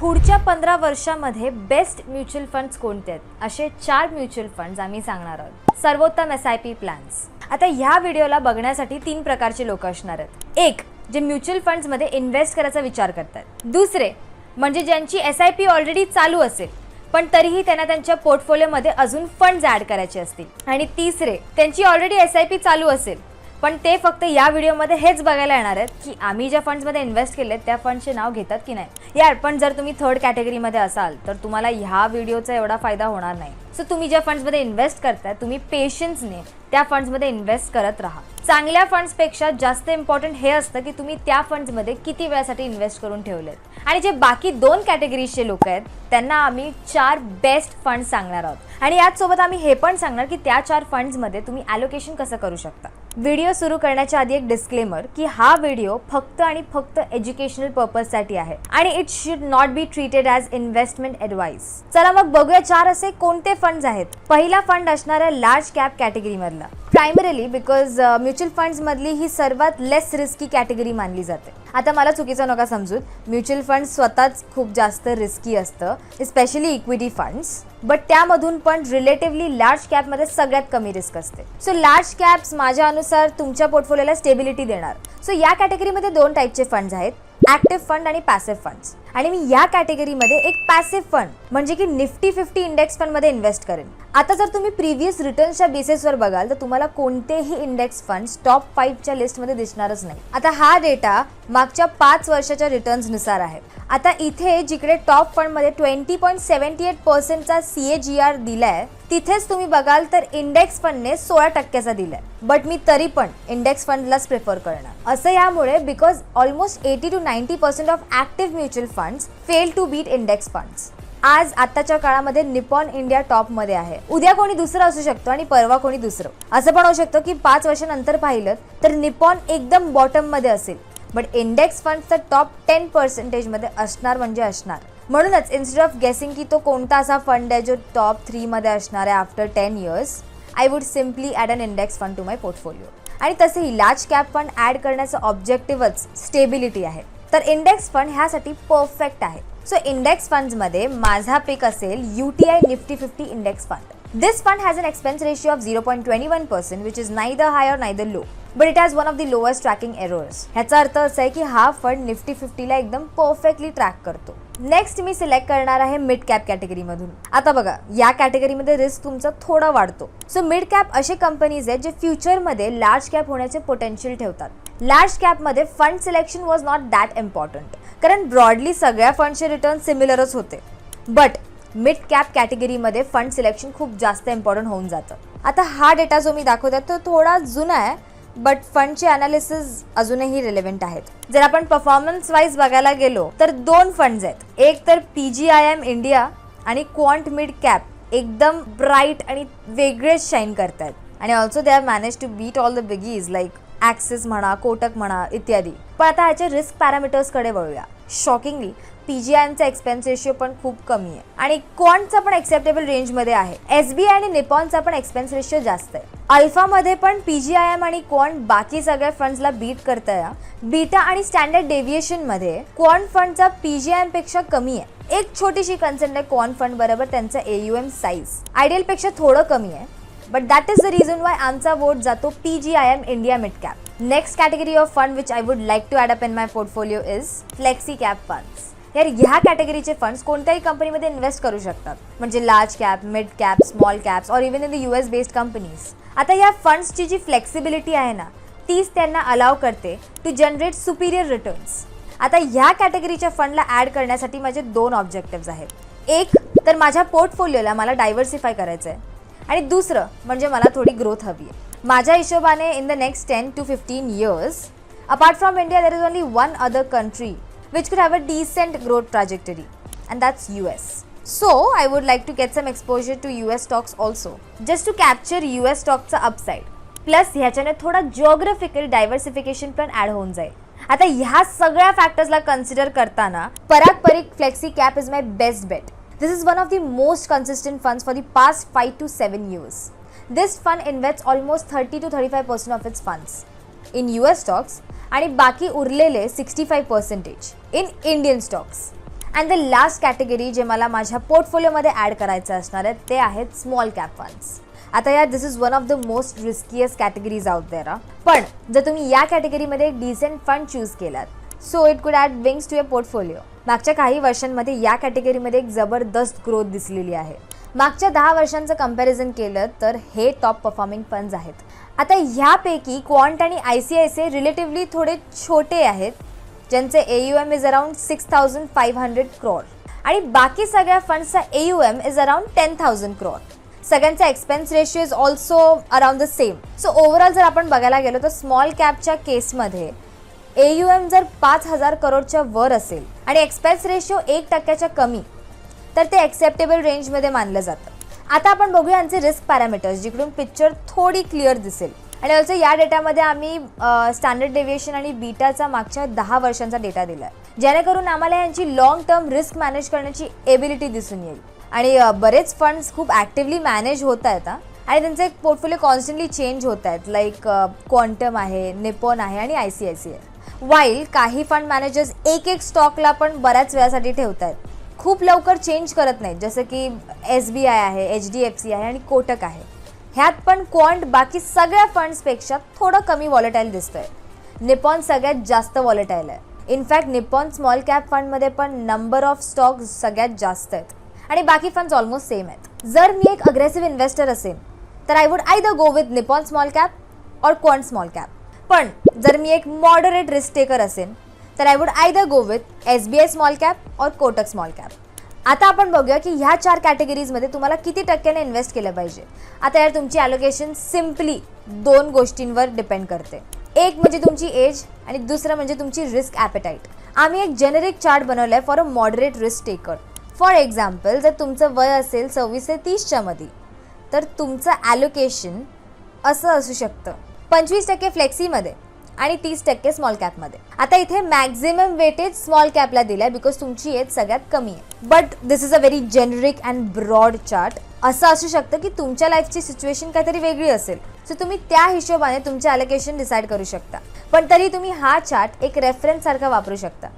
पुढच्या पंधरा वर्षामध्ये बेस्ट म्युच्युअल फंड्स कोणते आहेत? असे चार म्युच्युअल फंड्स आम्ही सांगणार आहोत. सर्वोत्तम एस आय पी प्लॅन्स आता ह्या व्हिडिओला बघण्यासाठी तीन प्रकारचे लोक असणार आहेत. एक जे म्युच्युअल फंड्समध्ये इन्व्हेस्ट करायचा विचार करतात. दुसरे म्हणजे ज्यांची एस आय पी ऑलरेडी चालू असेल पण तरीही त्यांना त्यांच्या पोर्टफोलिओमध्ये अजून फंड्स ॲड करायचे असतील. आणि तिसरे त्यांची ऑलरेडी एस आय पी चालू असेल पण ते फक्त या व्हिडिओमध्ये हेच बघायला येणार आहेत की आम्ही ज्या फंड्समध्ये इन्व्हेस्ट केले त्या फंडचे नाव घेतात की नाही. यार पण जर तुम्ही थर्ड कॅटेगरीमध्ये असाल तर तुम्हाला ह्या व्हिडिओचा एवढा फायदा होणार नाही. सो तुम्ही ज्या फंड्समध्ये इन्व्हेस्ट करताय तुम्ही पेशन्सने त्या फंड्समध्ये इन्व्हेस्ट करत राहा. चांगल्या फंड्सपेक्षा जास्त इम्पॉर्टंट हे असतं की तुम्ही त्या फंड्समध्ये किती वेळासाठी इन्व्हेस्ट करून ठेवलेत. आणि जे बाकी दोन कॅटेगरीजचे लोक आहेत त्यांना आम्ही चार बेस्ट फंड सांगणार आहोत. आणि याचसोबत आम्ही हे पण सांगणार की त्या चार फंड्समध्ये तुम्ही ॲलोकेशन कसं करू शकता. व्हिडिओ सुरू करण्याच्या आधी एक डिस्क्लेमर की हा व्हिडिओ फक्त आणि फक्त एज्युकेशनल पर्पजसाठी आहे आणि it should not be treated as investment advice चला मग बघूया चार असे कोणते फंड्स आहेत. पहिला फंड असणार आहे लार्ज कॅप कॅटेगरीमधला प्रायमरीली बिकॉज म्युच्युअल फंड्स मधली ही सर्वात लेस रिस्की कॅटेगरी मानली जाते. आता मला चुकीचं नका समजून. म्युच्युअल फंड स्वतःच खूप जास्त रिस्की असतं स्पेशली इक्विटी फंड्स बट त्यामधून पण रिलेटिव्हली लार्ज कॅपमध्ये सगळ्यात कमी रिस्क असते. सो लार्ज कॅप्स माझ्या अनुसार तुमच्या पोर्टफोलिओला स्टेबिलिटी देणार. सो या कॅटेगरीमध्ये दोन टाईपचे फंड्स आहेत. ऍक्टिव्ह फंड आणि पॅसिव्ह फंड्स. आणि मी या कॅटेगरीमध्ये एक पॅसिव्ह फंड म्हणजे की निफ्टी फिफ्टी इंडेक्स फंडमध्ये इन्व्हेस्ट करेन. आता जर तुम्ही प्रिव्हियस रिटर्नच्या बेसिसवर बघाल तर तुम्हाला कोणतेही इंडेक्स फंड्स टॉप फाईव्हच्या लिस्टमध्ये दिसणारच नाही. आता हा डेटा मागच्या पाच वर्षाच्या रिटर्न्सनुसार आहे. आता इथे जिकडे टॉप फंडमध्ये ट्वेंटी पॉईंट सेव्हन्टी एट पर्सेंटचा सी ए जी आर दिलाय तिथेच तुम्ही बघाल तर इंडेक्स फंडने सोळा टक्क्याचा दिलाय. बट मी तरी पण इंडेक्स फंडलाच प्रेफर करणार. असं यामुळे because almost eighty two ninety percent of active mutual funds fail to beat index funds आज आताच्या काळामध्ये निपॉन इंडिया टॉपमध्ये आहे. उद्या कोणी दुसरं असू शकतो आणि परवा कोणी दुसरं. असं पण होऊ शकतं की पाच वर्षानंतर पाहिलं तर निपॉन एकदम बॉटममध्ये असेल. बट इंडेक्स फंड तर टॉप टेन पर्सेंटेजमध्ये असणार म्हणजे असणार. म्हणूनच इन्स्टेड ऑफ गेसिंग की तो कोणता असा फंड आहे जो टॉप थ्रीमध्ये असणार आहे after ten years I would simply add an index fund to my portfolio आणि तसेही लार्ज कॅप फंड ॲड करण्याचं ऑब्जेक्टिव्हच स्टेबिलिटी आहे. तर इंडेक्स फंड ह्यासाठी परफेक्ट आहे. सो इंडेक्स फंड्समध्ये माझा पिक असेल U T I Nifty fifty index fund this fund has an expense ratio of zero point twenty one percent which is neither high or the low but it has one of the lowest tracking errors ह्याचा अर्थ असा आहे की हा fund Nifty फिफ्टीला एकदम perfectly track करतो. Next मी सिलेक्ट करणार आहे मिड कॅप कॅटेगरीमधून आता बघा या कॅटेगरीमध्ये रिस्क तुमचा थोडा वाढतो. सो मिड कॅप असे कंपनीज आहेत जे फ्युचरमध्ये लार्ज कॅप होण्याचे पोटेन्शियल ठेवतात. Large कॅपमध्ये fund selection was not that important कारण ब्रॉडली सगळ्या फंडचे रिटर्न सिमिलरच होते. बट मिड कॅप कॅटेगरीमध्ये फंड सिलेक्शन खूप जास्त इम्पॉर्टंट होऊन जातं. आता हा डेटा जो मी दाखवते तो थोडा जुना आहे. बट फंडचे अनालिसिस अजूनही रिलेव्हंट आहेत. जर आपण परफॉर्मन्स वाईज बघायला गेलो तर दोन फंड्स आहेत. एक तर P G I M India आणि क्वांट मिड कॅप एकदम ब्राईट आणि वेगळेच शाईन करतात आणि also they have manage to beat all the biggies like Axis म्हणा कोटक म्हणा इत्यादी. पण आता ह्याचे रिस्क पॅरामीटर्सकडे वळूया. शॉकिंगली पी जी आयचा एक्सपेन्स रेशिओ पण खूप कमी आहे. आणि क्वांटचा पण एक्सेप्टेबल रेंजमध्ये आहे. एस बी आय आणि निपॉनचा पण एक्सपेन्स रेशिओ जास्त आहे. अल्फामध्ये पण पी जी आय एम आणि क्वांट बाकी सगळ्या फंड्सला बीट करताय बीटा आणि स्टँडर्ड डेव्हिएशनमध्ये क्वांट फंडचा पी जी आय एमपेक्षा कमी आहे. एक छोटीशी कन्सर्न आहे क्वांट फंड बरोबर त्यांचा ए यू एम साईज आयडियलपेक्षा थोडं कमी आहे. But that is the reason why आमचा वोट जातो P G I M India mid cap next category of fund which I would like to add up in my portfolio is flexi cap funds यार ह्या कॅटेगरीचे funds कोणत्याही कंपनीमध्ये invest करू शकतात. म्हणजे large cap mid cap small caps और even in the U S based companies आता या फंड्सची जी फ्लेक्सिबिलिटी आहे ना तीच त्यांना अलाव करते टू जनरेट सुपिरियर रिटर्न्स आता ह्या कॅटेगरीच्या फंडला ॲड करण्यासाठी माझे दोन ऑब्जेक्टिव्ज आहेत. एक तर माझ्या पोर्टफोलिओला मला डायव्हर्सिफाय करायचं आहे आणि दुसरं म्हणजे मला थोडी ग्रोथ हवी आहे. माझ्या हिशोबाने in the next ten to fifteen years apart from India there is only one other country which could have a decent growth trajectory, and that's US. So, I would like to get some exposure to US stocks also, just to capture US stocks upside. Plus ह्याच्याने थोडा geographical diversification पण add होऊन जाईल. आता ह्या सगळ्या फॅक्टर्सला consider करताना Parag Parikh flexi cap is my best bet this is one of the most consistent funds for the past five to seven years this fund invest almost thirty to thirty five percent of its funds in U S stocks आणि बाकी उरलेले sixty five percentage in Indian stocks. And the last category जे मला माझ्या पोर्टफोलिओमध्ये add करायचं असणार आहे ते आहेत स्मॉल कॅप फंड्स आता या this is one of the most riskiest categories out there पण जर तुम्ही या कॅटेगरीमध्ये एक डिसेंट फंड चूज केलात so it could add wings to a portfolio मागच्या काही वर्षांमध्ये या कॅटेगरीमध्ये एक जबरदस्त ग्रोथ दिसलेली आहे. मागच्या दहा वर्षांचं कंपॅरिझन केलं तर हे टॉप परफॉर्मिंग फंड्स आहेत. आता ह्यापैकी क्वांट आणि I C I C relatively थोडे छोटे आहेत ज्यांचे A U M is around six thousand five hundred crore आणि बाकी सगळ्या फंड्सचा A U M is around ten thousand crore सगळ्यांचा expense ratio is also around the same so overall जर आपण बघायला गेलो तर स्मॉल कॅपच्या केसमध्ये ए यू एम जर पाच हजार करोडच्या वर असेल आणि एक्सपेन्स रेशिओ एक टक्क्याच्या कमी तर ते ॲक्सेप्टेबल रेंजमध्ये मानलं जातं. आता आपण बघूया यांचे रिस्क पॅरामीटर्स जिकडून पिक्चर थोडी क्लिअर दिसेल. आणि ऑल्सो या डेटामध्ये आम्ही स्टँडर्ड डेव्हिएशन आणि बीटाचा मागच्या दहा वर्षांचा डेटा दिला आहे जेणेकरून आम्हाला यांची लाँग टर्म रिस्क मॅनेज करण्याची एबिलिटी दिसून येईल. आणि बरेच फंड्स खूप ॲक्टिव्हली मॅनेज होत आहेत आणि त्यांचे पोर्टफोलिओ कॉन्स्टंटली चेंज होत आहेत. लाईक क्वांटम आहे निपॉन आहे आणि आय सी आय सी आहे वाईल काही फंड मॅनेजर्स एक एक स्टॉकला पण बऱ्याच वेळासाठी ठेवत आहेत खूप लवकर चेंज करत नाहीत. जसं की एस बी आय आहे एच डी एफ सी आहे आणि कोटक आहे. ह्यात पण क्वांट बाकी सगळ्या फंड्सपेक्षा थोडं कमी वॉलेटाईल दिसतंय. निपॉन सगळ्यात जास्त वॉलेटाईल आहे. इनफॅक्ट निपॉन स्मॉल कॅप फंडमध्ये पण नंबर ऑफ स्टॉक सगळ्यात जास्त आहेत. आणि बाकी फंड्स ऑलमोस्ट सेम आहेत. जर मी एक अग्रेसिव्ह इन्व्हेस्टर असेल तर I would the go with Nippon small cap और क्वांट स्मॉल कॅप पण जर मी एक मॉडरेट रिस्क टेकर असेल तर I would either go with S B I small cap और कोटक स्मॉल कॅप आता आपण बघूया की ह्या चार कॅटेगरीजमध्ये तुम्हाला किती टक्क्याने इन्व्हेस्ट केलं पाहिजे. आता यार तुमची ॲलोकेशन सिम्पली दोन गोष्टींवर डिपेंड करते. एक म्हणजे तुमची एज आणि दुसरं म्हणजे तुमची रिस्क ॲपेटाईट आम्ही एक जेनेरिक चार्ट बनवला आहे for a moderate risk taker for example जर तुमचं वय असेल सव्वीस ते तीसच्या मध्ये तर तुमचं ॲलोकेशन असं असू शकतं. पंचवीस टक्के फ्लेक्सीमध्ये आणि तीस टक्के स्मॉल कॅपमध्ये आता इथे मॅक्झिमम वेटेज स्मॉल कॅपला दिलाय बिकॉज तुमची एज सगळ्यात कमी आहे. But this is a very generic and broad chart असं असू शकतं की तुमच्या लाईफची सिच्युएशन काहीतरी वेगळी असेल. सो तुम्ही त्या हिशोबाने तुमचे अलोकेशन डिसाईड करू शकता. पण तरी तुम्ही हा चार्ट एक रेफरन्स सारखा वापरू शकता.